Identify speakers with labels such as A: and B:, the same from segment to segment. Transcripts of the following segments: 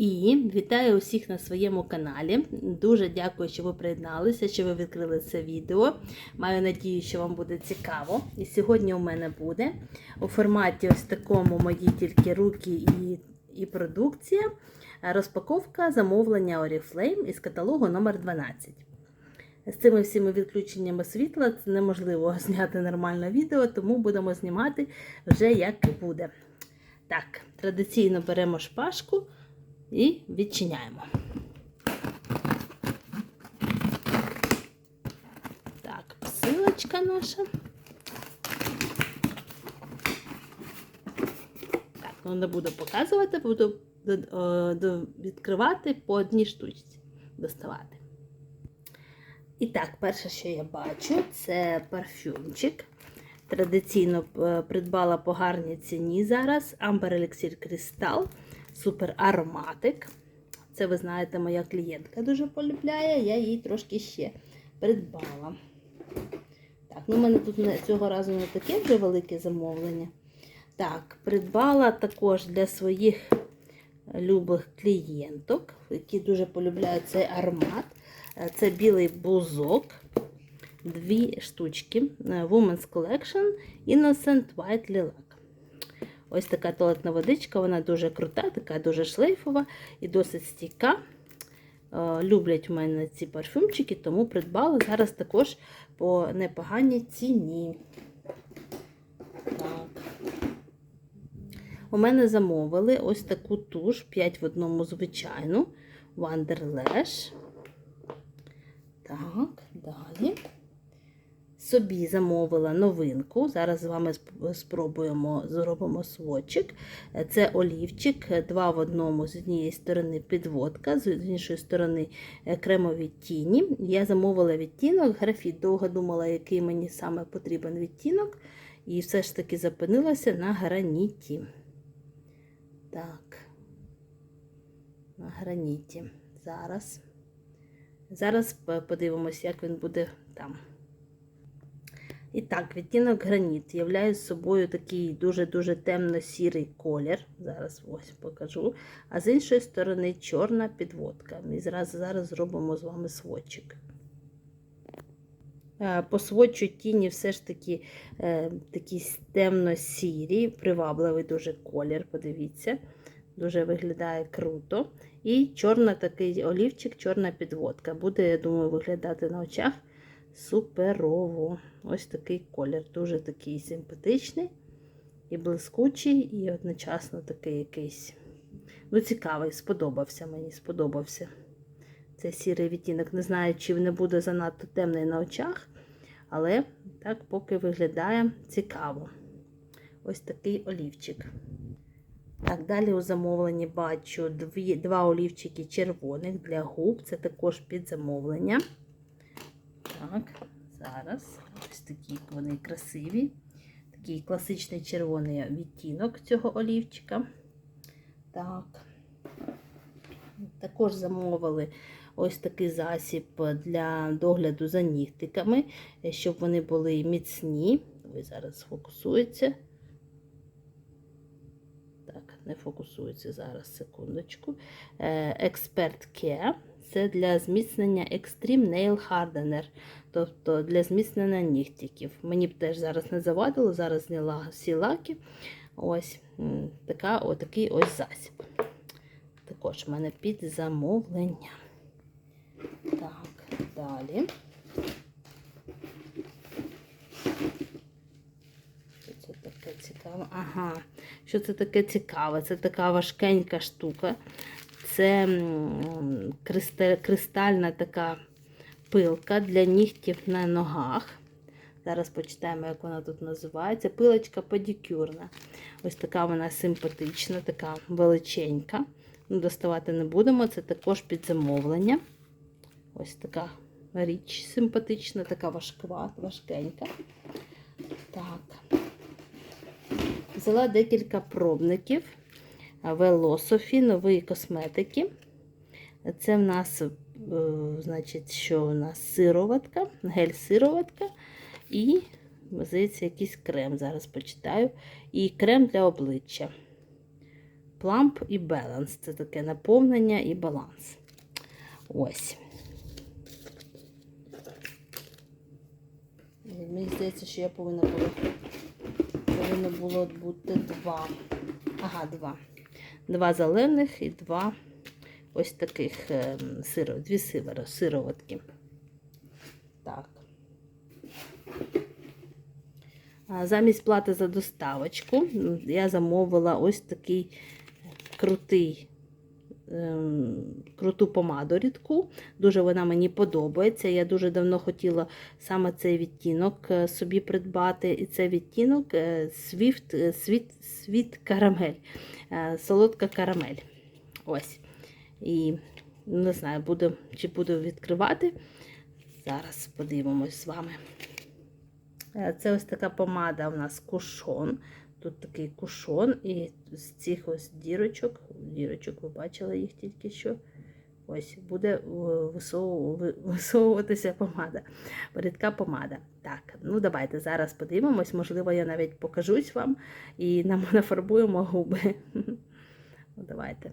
A: І вітаю усіх на своєму каналі. Дуже дякую, що ви приєдналися, що ви відкрили це відео. Маю надію, що вам буде цікаво. І сьогодні у мене буде у форматі ось такому мої тільки руки і, і продукція. Розпаковка замовлення Oriflame із каталогу номер 12 З цими всіми відключеннями світла це неможливо зняти нормальне відео, тому будемо знімати вже як буде. Так, традиційно беремо шпажку і відчиняємо. Так, посилочка наша. Так, ну не буду показувати, буду до- відкривати по одній штучці, доставати. І так, перше, що я бачу, це парфюмчик. Традиційно е, придбала по гарній ціні зараз Amber Elixir Crystal Супер ароматик. Це, ви знаєте, моя клієнтка дуже полюбляє, я їй трошки ще придбала. Так, ну в мене тут цього разу не таке вже велике замовлення. Так, придбала також для своїх любих клієнток, які дуже полюбляють цей аромат. Це білий бузок. Дві штучки. е, Women's Collection Innocent White Lilac. Ось така туалетна водичка, вона дуже крута, така дуже шлейфова і досить стійка. Е, Люблять у мене ці парфюмчики, тому придбала зараз також по непоганій ціні. Так. У мене замовили ось таку туш 5 в одному звичайну Wonderlash. Так, далі. Собі замовила новинку. Зараз з вами спробуємо зробимо сводчик. Це олівчик, два в одному з однієї сторони підводка, з іншої сторони е, кремові тіні. Я замовила відтінок, графіт. Довго думала, який мені саме потрібен відтінок, і все ж таки зупинилася на граніті. Так, на граніті. Зараз. Зараз подивимось, як він буде там. І так, відтінок граніт являє собою такий дуже-дуже темно-сірий колір. Зараз ось покажу. А з іншої сторони чорна підводка. І зараз, зараз зробимо з вами сводчик. Е, По сводчу тіні все ж таки е, такий темно-сірий, привабливий дуже колір, подивіться. Дуже виглядає круто. І чорна такий олівчик, чорна підводка. Буде, я думаю, виглядати на очах суперово. Ось такий колір. Дуже такий симпатичний і блискучий, і одночасно такий якийсь. Ну, цікавий, сподобався мені, сподобався. Цей сірий відтінок. Не знаю, чи не буде занадто темний на очах, але так поки виглядає цікаво. Ось такий олівчик. Так, далі у замовленні бачу дві, два олівчики червоних для губ. Це також під замовлення. Так, зараз ось такі вони красиві. Такий класичний червоний відтінок цього олівчика. Так. Також замовили ось такий засіб для догляду за нігтиками, щоб вони були міцні. Ось зараз сфокусується. Так, не фокусується зараз, секундочку. Е, Expert Care. Це для зміцнення Extreme Nail Hardener, тобто для зміцнення нігтиків. Мені б теж зараз не завадило, зараз зняла всі лаки. Ось така, отакий ось засіб. Також в мене під замовлення. Так, далі. Що це таке цікаве? Ага, що це таке цікаве? Це така важкенька штука. Це кристальна така пилка для нігтів на ногах. Зараз почитаємо, як вона тут називається. Пилочка pedикюрна. Ось така вона симпатична, така величенька. Ну, Доставати не будемо, це також під замовлення. Ось така річ симпатична, така важкова, важкенька. Так. Взяла декілька пробників. Велософі, нової косметики. Це в нас, е, значить, що у нас сироватка, гель-сироватка і, здається, якийсь крем. Зараз почитаю. І крем для обличчя. Plump і Balance. Це таке наповнення і баланс. Ось. Мені здається, що я повинна була. Повинно було бути два. Ага, два. Два зелених і два ось таких ем, сиро, дві сиворо, сироватки. Так. Замість плати за доставочку я замовила ось такий крутий, круту помаду рідку. Дуже вона мені подобається. Я дуже давно хотіла саме цей відтінок е, собі придбати. І це відтінок е, світ, світ карамель, солодка карамель. Ось. І не знаю, буду, чи буду відкривати. Зараз подивимось з вами. Е, Це ось така помада у нас кушон. Тут такий кушон, і з цих ось дірочок, дірочок, ви бачили їх тільки що. Ось буде е, висову- ви- висовуватися помада. Рідка помада. Так, ну давайте зараз подивимось. Можливо, я навіть покажусь вам і нам нафарбуємо губи. Ну, давайте.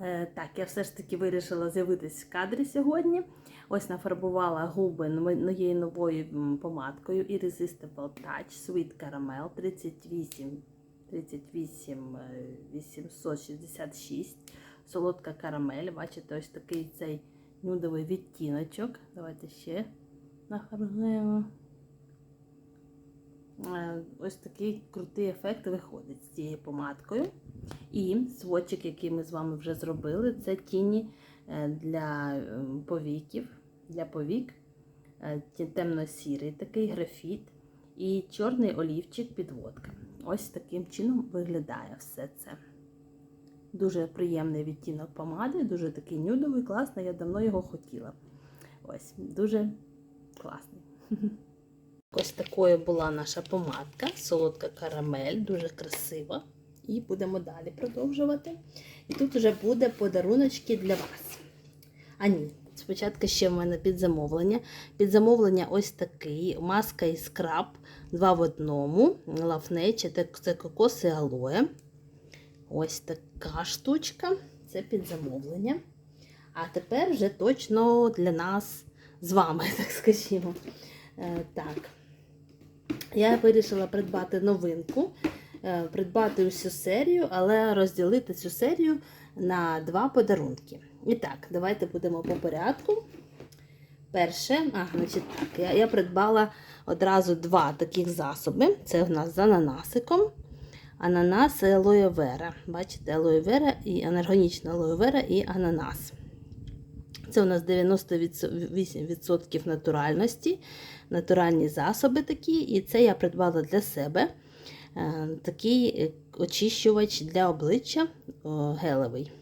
A: Е, Так, я все ж таки вирішила з'явитись в кадрі сьогодні. Ось нафарбувала губи моєю новою помадкою Irresistible Touch Sweet Caramel 38, 38 е, 866. Солодка карамель. Бачите, ось такий цей нюдовий відтіночок. Давайте ще нафарбуємо. Е, Ось такий крутий ефект виходить з цією помадкою. І сводчик, який ми з вами вже зробили, це тіні е, для е, повіків, для повік, е, темно-сірий такий графіт і чорний олівчик підводка. Ось таким чином виглядає все це. Дуже приємний відтінок помади, дуже такий нюдовий, класний, я давно його хотіла. Ось, дуже класний. Ось такою була наша помадка, солодка карамель, дуже красива. І будемо далі продовжувати. І тут вже буде подаруночки для вас. А ні, спочатку ще в мене підзамовлення. Підзамовлення ось такий. Маска і скраб. Два в одному. Лавнече, це кокос і алоє. Ось така штучка. Це підзамовлення. А тепер вже точно для нас з вами, так скажімо. Е, так. Я вирішила придбати новинку, е, придбати усю серію, але розділити цю серію на два подарунки. І так, давайте будемо по порядку. Перше, а, значить так, я, я придбала одразу два таких засоби. Це в нас з ананасиком. Ананас і алоє. Бачите, алоє вера і анергонічна алоє і ананас. Це у нас 98% натуральності, натуральні засоби такі. І це я придбала для себе е, такий е, очищувач для обличчя гелевий.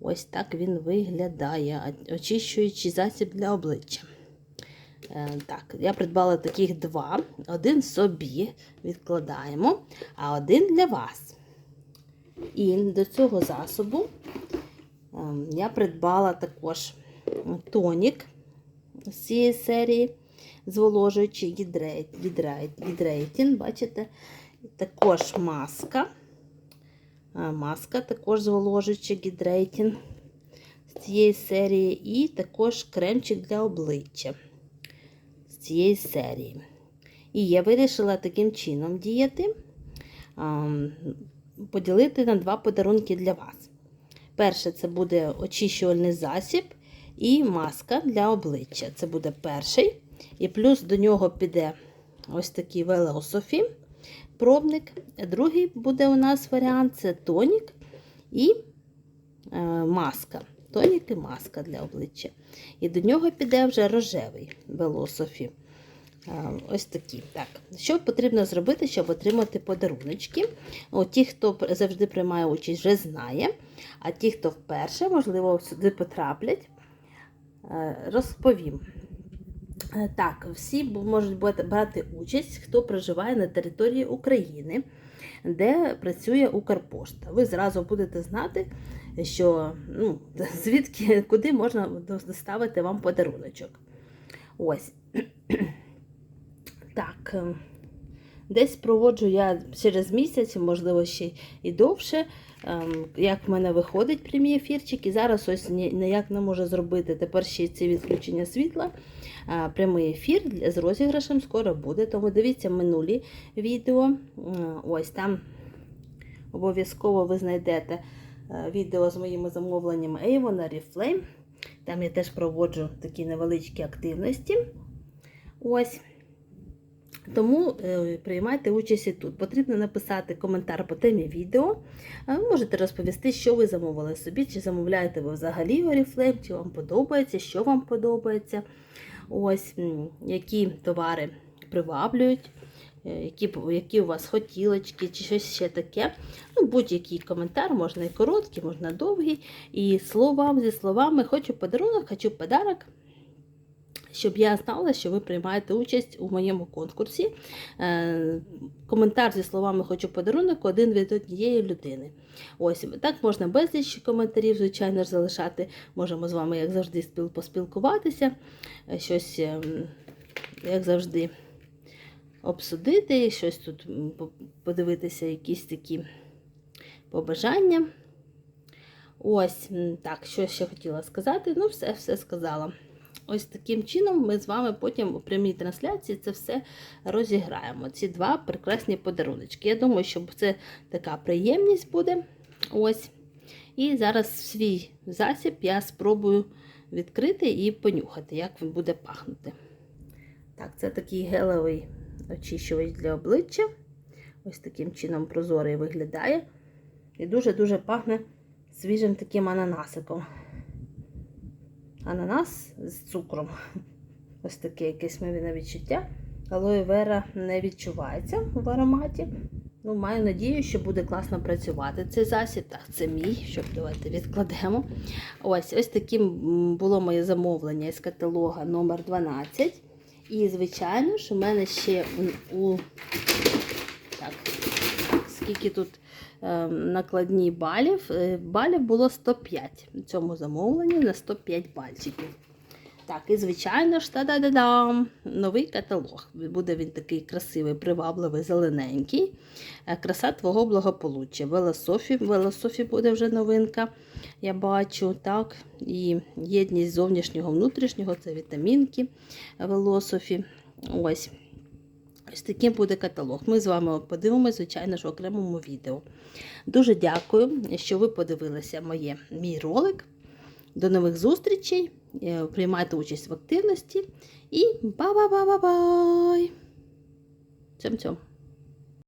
A: Ось так він виглядає. Очищуючий засіб для обличчя. Е, Так, я придбала таких два. Один собі відкладаємо, а один для вас. І до цього засобу я придбала також тонік з цієї серії, зволожуючий гідрейт, гідрейт, гідрейтін, бачите? Також маска. Е, Маска також зволожуючий гідрейтін з цієї серії, і також кремчик для обличчя з цієї серії. І я вирішила таким чином діяти, ем, поділити на два подарунки для вас. Перше, це буде очищувальний засіб і маска для обличчя. Це буде перший. І плюс до нього піде ось такий велософі пробник. Другий буде у нас варіант це тонік і е, маска. Тонік і маска для обличчя. І до нього піде вже рожевий велософі. Е, Ось такі. Так. Що потрібно зробити, щоб отримати подаруночки? О, ті, хто завжди приймає участь, вже знає. А ті, хто вперше, можливо, сюди потраплять, е, розповім. Е, Так, всі можуть брати участь, хто проживає на території України, де працює Укрпошта. Ви зразу будете знати, що ну, звідки, куди можна доставити вам подаруночок. Ось. Так. е, Десь проводжу я через місяць, можливо, ще і довше, ем, як в мене виходить прямі ефірчики. Зараз ось ні- ніяк не можу зробити. Тепер ще це відключення світла. Прямий ефір з розіграшем скоро буде. Тому дивіться минулі відео. Ось там обов'язково ви знайдете е, відео з моїми замовленнями Avon, Oriflame. Там я теж проводжу такі невеличкі активності. Ось. Тому е, приймайте участь і тут. Потрібно написати коментар по темі відео. Ви можете розповісти, що ви замовили собі, чи замовляєте ви взагалі Oriflame, чи вам подобається, що вам подобається. Ось які товари приваблюють, е, які, які у вас хотілочки, чи щось ще таке. Ну, будь-який коментар, можна і короткий, можна довгий. І словам зі словами хочу подарунок, хочу подарок. Щоб я знала, що ви приймаєте участь у моєму конкурсі. Е, коментар зі словами Хочу подарунок один від однієї людини. Ось так можна безліч коментарів, звичайно ж, залишати. Можемо з вами, як завжди, спіл- поспілкуватися, е, щось, ем, як завжди, обсудити, щось тут подивитися, якісь такі побажання. Ось так, що ще хотіла сказати. Ну, все, все сказала. Ось таким чином ми з вами потім у прямій трансляції це все розіграємо. Ці два прекрасні подаруночки. Я думаю, що це така приємність буде. Ось. І зараз свій засіб я спробую відкрити і понюхати, як він буде пахнути. Так, це такий гелевий очищувач для обличчя. Ось таким чином прозорий виглядає. І дуже-дуже пахне свіжим таким ананасиком. Ананас з цукром. Ось таке якесь мовіне відчуття. Алоє вера не відчувається в ароматі. Ну, маю надію, що буде класно працювати цей засіб. Так, це мій, щоб давайте відкладемо. Ось ось таким було моє замовлення із каталога номер 12. І, звичайно ж, у мене ще у так, скільки тут е, накладні балів. Е, Балів було 105 в цьому замовленні на 105 бальчиків. Так, і звичайно ж, та-да-да-дам, новий каталог. Буде він такий красивий, привабливий, зелененький. Е, Краса твого благополуччя. Велософі, Велософі буде вже новинка, я бачу. так. І єдність зовнішнього внутрішнього це вітамінки Велософі. Ось. Ось таким буде каталог. Ми з вами подивимося, звичайно ж, в окремому відео. Дуже дякую, що ви подивилися моє, мій ролик. До нових зустрічей. Е, Приймайте участь в активності. І ба-ба-ба-ба-бай! Цьом-цьом.